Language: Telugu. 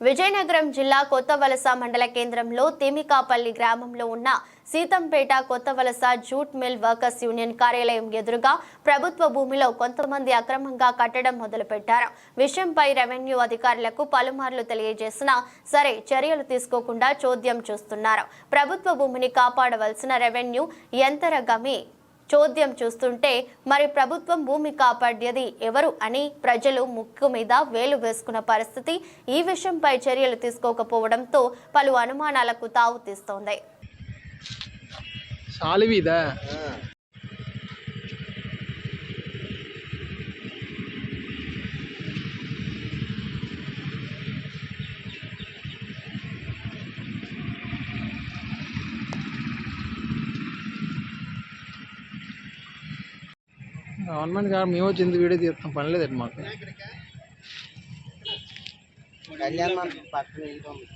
విజయనగరం జిల్లా కొత్తవలస మండల కేంద్రంలో తిమికాపల్లి గ్రామంలో ఉన్న Seethampeta Kothavalasa jute mill workers union కార్యాలయం ఎదురుగా ప్రభుత్వ భూమిలో కొంతమంది అక్రమంగా కట్టడం మొదలుపెట్టారు. విషయంపై రెవెన్యూ అధికారులకు పలుమార్లు తెలియజేసినా సరే చర్యలు తీసుకోకుండా చోద్యం చూస్తున్నారు. ప్రభుత్వ భూమిని కాపాడవలసిన రెవెన్యూ యంత్రగమి చోద్యం చూస్తుంటే మరి ప్రభుత్వం భూమి కాపాడేది ఎవరు అని ప్రజలు ముక్కు మీద వేలు వేసుకున్న పరిస్థితి ఈ విషయంపై చర్యలు తీసుకోకపోవడంతో పలు అనుమానాలకు తావు తీస్తోంది. గవర్నమెంట్ కాదు మేము వచ్చి ఎందుకు వీడియో తీస్తాం పని లేదండి మాకు. కళ్యాణ్ మండపం పక్కన